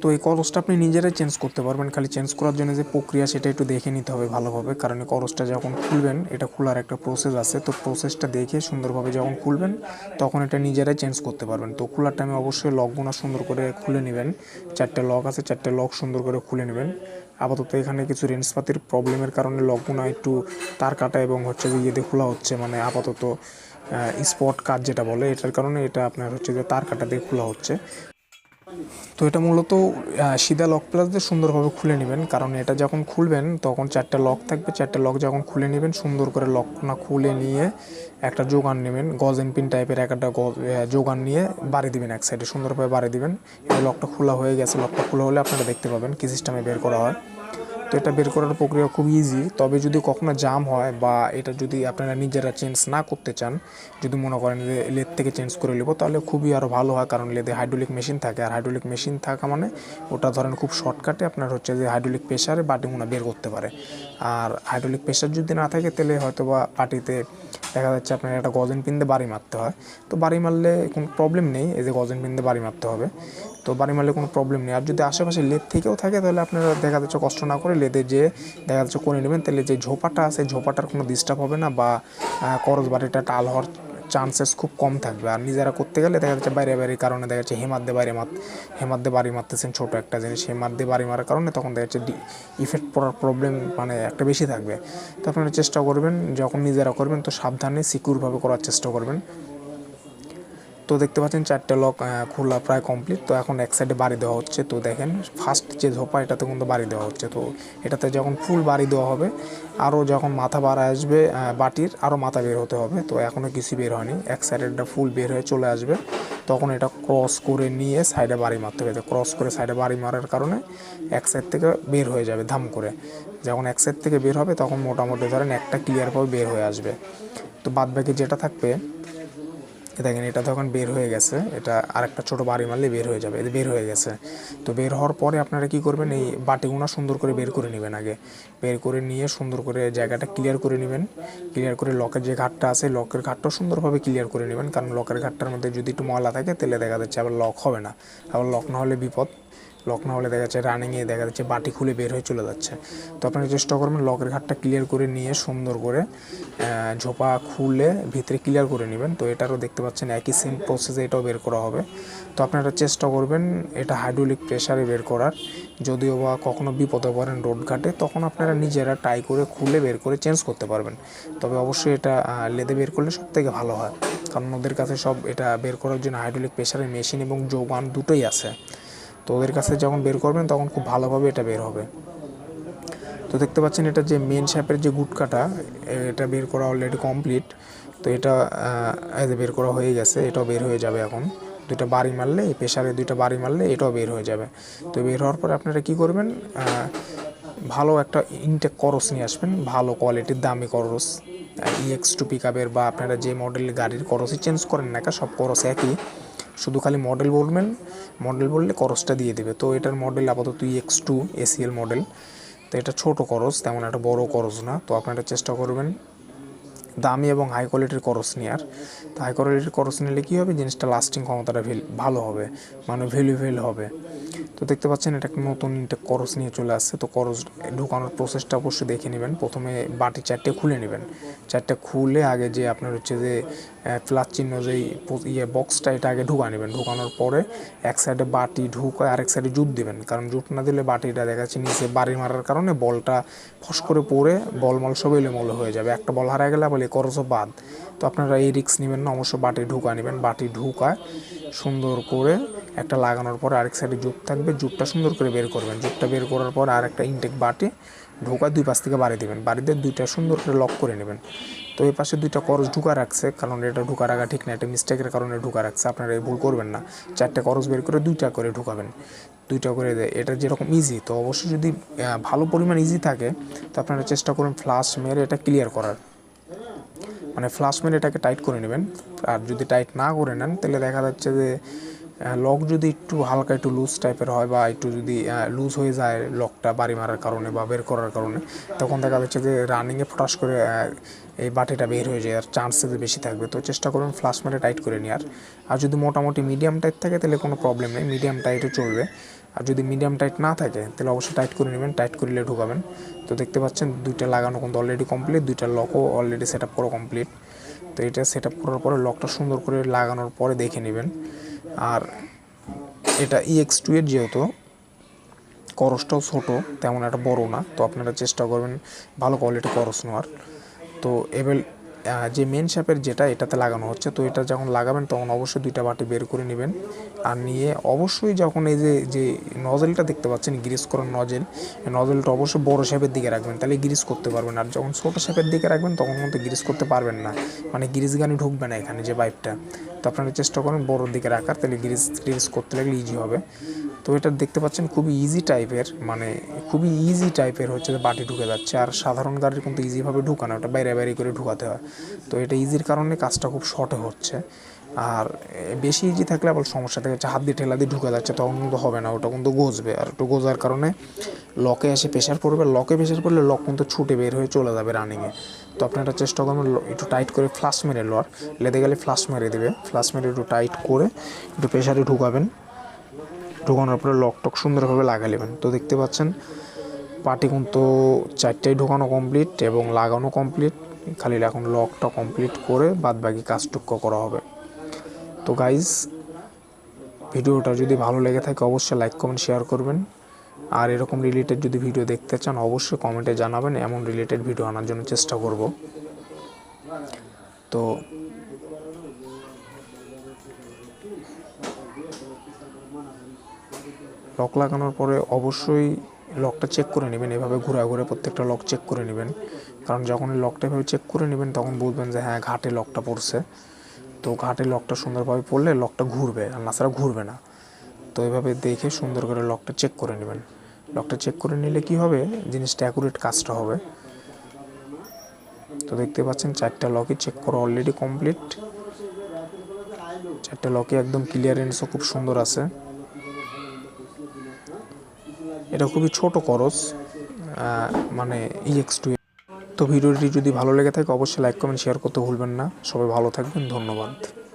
তো এই করসটা আপনি নিজেরাই চেঞ্জ করতে পারবেন। খালি চেঞ্জ করার জন্য যে প্রক্রিয়া, সেটা একটু দেখে নিতে হবে ভালোভাবে। কারণ এই করসটা যখন খুলবেন, এটা খোলার একটা প্রসেস আছে। তো প্রসেসটা দেখে সুন্দরভাবে যখন খুলবেন, তখন এটা নিজেরাই চেঞ্জ করতে পারবেন। তো খোলার টাইমে অবশ্যই লকগুলো সুন্দর করে খুলে নেবেন। চারটে লক আছে, চারটে লক সুন্দর করে খুলে নেবেন। আপাতত এখানে কিছু রেন্সপাতির প্রবলেমের কারণে লকগুলো একটু তার কাটা এবং হচ্ছে যে ইয়েতে খোলা হচ্ছে। মানে আপাতত স্পট কাজ যেটা বলে, এটার কারণে এটা আপনার হচ্ছে যে তার কাটা দিয়ে খোলা হচ্ছে। তো এটা মূলত সিধা লক প্লাস দিয়ে সুন্দরভাবে খুলে নেবেন। কারণ এটা যখন খুলবেন, তখন চারটা লক থাকবে। চারটা লক যখন খুলে নেবেন, সুন্দর করে লকটা খুলে নিয়ে একটা জোগান নেবেন। গজেন পিন টাইপের একটা জোগান নিয়ে বাড়ি দিবেন এক সাইডে সুন্দরভাবে বাড়ি দিবেন। এই লকটা খোলা হয়ে গেছে। লকটা খোলা হলে আপনারা দেখতে পাবেন কি সিস্টেমে বের করা হয়। তো এটা বের করার প্রক্রিয়া খুব ইজি তবে যদি কখনো জাম হয় বা এটা যদি আপনারা নিজেরা চেঞ্জ না করতে চান, যদি মনে করেন যে লেদ থেকে চেঞ্জ করে নেব, তাহলে খুবই আরও ভালো হয়, কারণ লেদে হাইড্রোলিক মেশিন থাকে। আর হাইড্রোলিক মেশিন থাকা মানে ওটা ধরেন খুব শর্টকাটে আপনার হচ্ছে যে হাইড্রোলিক প্রেশারে বাটিগুলো বের করতে পারে। আর হাইড্রোলিক প্রেশার যদি না থাকে, তাহলে হয়তো বা পাটিতে দেখা যাচ্ছে আপনার একটা গজেন পিন দিয়ে বাড়ি মারতে হয়। তো বাড়ি মারলে কোনো প্রবলেম নেই, এই যে গজেন পিন দিয়ে বাড়ি মারতে হবে। তো বাড়ি মারলে কোনো প্রবলেম নেই। আর যদি আশেপাশে লেদ থেকেও থাকে, তাহলে আপনারা দেখা যাচ্ছে কষ্ট না করে লেদে যে দেখা যাচ্ছে করে নেবেন, তাহলে যে ঝোপাটা আছে, ঝোপাটার কোনো ডিস্টার্ব হবে না বা করজ বাড়িটা টাল হওয়ার চান্সেস খুব কম থাকবে। আর নিজেরা করতে গেলে দেখা যাচ্ছে বাইরে বাইরের কারণে দেখা যাচ্ছে হেমাদ্দে বাইরে মার হেমাদ দিয়ে বাড়ি মারতেছেন ছোটো একটা জিনিস। হেমাদ দিয়ে বাড়ি মারার কারণে তখন দেখা যাচ্ছে ইফেক্ট পড়ার প্রবলেম মানে একটা বেশি থাকবে। তো আপনারা চেষ্টা করবেন, যখন নিজেরা করবেন তো সাবধানে সিকিউরভাবে করার চেষ্টা করবেন। তো দেখতে পাচ্ছেন চারটে লক খোলা প্রায় কমপ্লিট তো এখন এক সাইডে বাড়ি দেওয়া হচ্ছে। তো দেখেন ফার্স্ট যে ঝোপা, এটাতে কিন্তু বাড়ি দেওয়া হচ্ছে। তো এটাতে যখন ফুল বাড়ি দেওয়া হবে আরও যখন মাথা বার আসবে বাটির আরও মাথা বের হতে হবে। তো এখনও কিছু বের হয়নি। এক সাইডেরটা ফুল বের হয়ে চলে আসবে। তখন এটা ক্রস করে নিয়ে সাইডে বাড়ি মারতে হবে। ক্রস করে সাইডে বাড়ি মারার কারণে এক সাইড থেকে বের হয়ে যাবে ধাম করে। যখন এক সাইড থেকে বের হবে, তখন মোটামুটি ধরেন একটা ক্লিয়ার ক্লিয়ারভাবে বের হয়ে আসবে। তো বাদ বাকি যেটা থাকবে দেখেন, এটা তখন বের হয়ে গেছে, এটা আরেকটা ছোট বাড়ি মারলে বের হয়ে যাবে এটা বের হয়ে গেছে। তো বের হওয়ার পরে আপনারা কি করবেন, এই বাটিগুনা সুন্দর করে বের করে নেবেন আগে। বের করে নিয়ে সুন্দর করে জায়গাটা ক্লিয়ার করে নেবেন। ক্লিয়ার করে লকের যে ঘাটটা আছে লকের ঘাটটা সুন্দরভাবে ক্লিয়ার করে নেবেন। কারণ লকের ঘাটটার মধ্যে যদি একটু ময়লা থাকে, তাহলে দেখা যাচ্ছে আবার লক হবে না। আবার লক না হলে বিপদ। লক না হলে দেখা যাচ্ছে রানিংয়ে দেখা যাচ্ছে বাটি খুলে বের হয়ে চলে যাচ্ছে। তো আপনারা চেষ্টা করবেন লকের ঘাটটা ক্লিয়ার করে নিয়ে সুন্দর করে ঝোপা খুলে ভিতরে ক্লিয়ার করে নেবেন। তো এটারও দেখতে পাচ্ছেন একই সেম প্রসেসে এটাও বের করা হবে। তো আপনারা চেষ্টা করবেন এটা হাইড্রোলিক প্রেশারে বের করার। যদিও বা কখনো বিপদে পড়েন রোড ঘাটে, তখন আপনারা নিজেরা টাই করে খুলে বের করে চেঞ্জ করতে পারবেন। তবে অবশ্যই এটা লেদে বের করলে সব থেকে ভালো হয়। কারণ ওদের কাছে সব এটা বের করার জন্য হাইড্রোলিক প্রেশারের মেশিন এবং যোগান দুটোই আছে। তো ওদের কাছে যখন বের করবেন, তখন খুব ভালোভাবে এটা বের হবে। তো দেখতে পাচ্ছেন এটা যে মেন শ্যাপের যে গুটকাটা, এটা বের করা অলরেডি কমপ্লিট তো এটা বের করা হয়ে গেছে, এটাও বের হয়ে যাবে এখন। দুইটা বাড়ি মারলে, এই প্রেশারে দুইটা বাড়ি মারলে, এটাও বের হয়ে যাবে। তো বের হওয়ার পরে আপনারা কি করবেন ভালো একটা ইনটেক করস নিয়ে আসবেন, ভালো কোয়ালিটির দামি করস। ইএক্স টু পিক বা আপনারা যে মডেলের গাড়ির করসই চেঞ্জ করেন না সব করস একই। শুধু খালি মডেল বলবেন মডেল বললে করসটা দিয়ে দেবে। তো এটার মডেল আপাতত ইএক্স টু এসিএল মডেল তো এটা ছোট করস তেমন একটা বড় করস না। তো আপনারা চেষ্টা করবেন দামি এবং হাই কোয়ালিটির করস নেওয়ার তো হাই কোয়ালিটির করস নিলে কী হবে? জিনিসটা লাস্টিং ক্ষমতাটা ভালো হবে মানে ভ্যালুয়েবল হবে। তো দেখতে পাচ্ছেন, এটা একটা নতুন একটা করস নিয়ে চলে আসছে। তো করস ঢুকানোর প্রসেসটা অবশ্যই দেখে নেবেন। প্রথমে বাটি চারটে খুলে নেবেন। চারটে খুলে আগে যে আপনার হচ্ছে যে প্লাস চিহ্ন যেই ইয়ে বক্সটা এটা আগে ঢুকা নেবেন। ঢুকানোর পরে এক সাইডে বাটি ঢুকায় এক সাইডে জুট দেবেন। কারণ জুট না দিলে বাটিটা দেখা যাচ্ছে নিচে বাড়ি মারার কারণে বলটা ফস করে পড়ে বল মল সব এলোমেলো হয়ে যাবে। একটা বল হারা গেলে বলে করসও বাদ। তো আপনারা এই রিক্স নেবেন না, অবশ্য বাটি ঢুকা নেবেন। বাটি ঢুকায় সুন্দর করে একটা লাগানোর পর আরেক সাইডে জুট থাকবে। জুটটা সুন্দর করে বের করবেন। জুটটা বের করার পর আর একটা ইনটেক বাটি ঢোকা দুই পাশ থেকে বাড়ি দেবেন। বাড়িতে দুইটা সুন্দর করে লক করে নেবেন। তো এই পাশে দুইটা করস ঢুকা রাখছে, কারণ এটা ঢুকা রাখা ঠিক না, এটা মিস্টেকের কারণে ঢুকা রাখছে। আপনারা এই ভুল করবেন না। চারটে করস বের করে দুইটা করে ঢুকাবেন। দুইটা করে দেয় এটা যেরকম ইজি তো অবশ্যই যদি ভালো পরিমাণ ইজি থাকে, তো আপনারা চেষ্টা করুন ফ্লাশ মেরে এটা ক্লিয়ার করার। মানে ফ্লাশ মেরে এটাকে টাইট করে নেবেন। আর যদি টাইট না করে নেন, তাহলে দেখা যাচ্ছে যে লক যদি একটু হালকা একটু লুজ টাইপের হয় বা একটু যদি লুজ হয়ে যায় লকটা বাড়ি মারার কারণে বা বের করার কারণে, তখন দেখা যাচ্ছে যে রানিংয়ে ফটাস করে এই বাটিটা বের হয়ে যায় আর চান্সেস বেশি থাকবে। তো চেষ্টা করুন ফ্লাশ মেরে টাইট করে নেওয়ার। আর যদি মোটামুটি মিডিয়াম টাইট থাকে তাহলে কোনো প্রবলেম নেই মিডিয়াম টাইটও চলবে। আর যদি মিডিয়াম টাইট না থাকে তাহলে অবশ্যই টাইট করে নেবেন টাইট করলে ঢুকাবেন। তো দেখতে পাচ্ছেন দুইটা লাগানো কিন্তু অলরেডি কমপ্লিট দুইটা লকও অলরেডি সেট আপ করা কমপ্লিট তো এটা সেট আপ করার পরে লকটা সুন্দর করে লাগানোর পরে দেখে নেবেন। আর এটা ইএক্স টু এর যেহেতু করসটাও ছোটো তেমন একটা বড় না তো আপনারা চেষ্টা করবেন ভালো কোয়ালিটি করস নেওয়ার। তো আহ, যে মেন শ্যাপের যেটা, এটাতে লাগানো হচ্ছে। তো এটা যখন লাগাবেন, তখন অবশ্যই দুইটা বাটি বের করে নেবেন। আর নিয়ে অবশ্যই যখন এই যে যে নজেলটা দেখতে পাচ্ছেন গ্রিস করার নজেল নজেলটা অবশ্যই বড় শেপের দিকে রাখবেন। তাহলে গ্রিস করতে পারবেন। আর যখন ছোটো শেপের দিকে রাখবেন, তখন কিন্তু গ্রিস করতে পারবেন না। মানে গ্রিস গানি ঢুকবে না এখানে যে পাইপটা তো আপনারা চেষ্টা করেন বড়োর দিকে রাখার। তাহলে গ্রিস গ্রিস করতে লাগলে ইজি হবে। তো এটা দেখতে পাচ্ছেন খুবই ইজি টাইপের মানে খুবই ইজি টাইপের হচ্ছে যে বাটি ঢুকে যাচ্ছে। আর সাধারণ গাড়ির কিন্তু ইজিভাবে ঢুকানো, ওটা বাইরে বাইরে করে ঢুকাতে হয়। তো এটা ইজির কারণে কাজটা খুব শর্টে হচ্ছে। আর বেশি ইজি থাকলে আবার সমস্যা থাকে, হচ্ছে হাত দিয়ে ঠেলা দিয়ে ঢুকে যাচ্ছে, তখন কিন্তু হবে না, ওটা কিন্তু গজবে। আর একটু গোজার কারণে লকে এসে প্রেশার পড়বে। লকে প্রেশার পড়লে লক কিন্তু ছুটে বের হয়ে চলে যাবে রানিংয়ে তো আপনারা চেষ্টা করবেন একটু টাইট করে ফ্লাশ মেরে লওয়ার লেদে গেলে ফ্লাশ মেরে দেবে। ফ্লাশ মেরে একটু টাইট করে একটু প্রেশারে ঢুকাবেন। ঢোকানোর পরে লক টক সুন্দরভাবে লাগা নেবেন। তো দেখতে পাচ্ছেন পাটি কিন্তু চারটায় ঢোকানো কমপ্লিট এবং লাগানো কমপ্লিট খালি এখন লকটা কমপ্লিট করে বাদ বাকি কাজটুকু করা হবে। তো গাইজ ভিডিওটা যদি ভালো লেগে থাকে অবশ্যই লাইক কমেন্ট শেয়ার করবেন। আর এরকম রিলেটেড যদি ভিডিও দেখতে চান, অবশ্যই কমেন্টে জানাবেন। এমন রিলেটেড ভিডিও আনার জন্য চেষ্টা করব। তো লক লাগানোর পরে অবশ্যই লকটা চেক করে নেবেন। এভাবে ঘুরে ঘুরে প্রত্যেকটা লক চেক করে নেবেন। কারণ যখন লকটা এভাবে চেক করে নেবেন, তখন বুঝবেন যে হ্যাঁ ঘাটে লকটা পড়ছে। তো ঘাটে লকটা সুন্দরভাবে পড়লে লকটা ঘুরবে, আর নাছাড়া ঘুরবে না। তো এভাবে দেখে সুন্দর করে লকটা চেক করে নেবেন। লকটা চেক করে নিলে কি হবে? জিনিসটা অ্যাকুরেট কাজটা হবে। তো দেখতে পাচ্ছেন, চারটা লকই চেক করা অলরেডি কমপ্লিট চারটা লকে একদম ক্লিয়ারেন্সও খুব সুন্দর আছে। এটা খুবই ছোট খরচ মানে ইএক্স টু তো ভিডিওটি যদি ভালো লেগে থাকে, অবশ্যই লাইক কমেন্ট শেয়ার করতে ভুলবেন না। সবাই ভালো থাকবেন, ধন্যবাদ।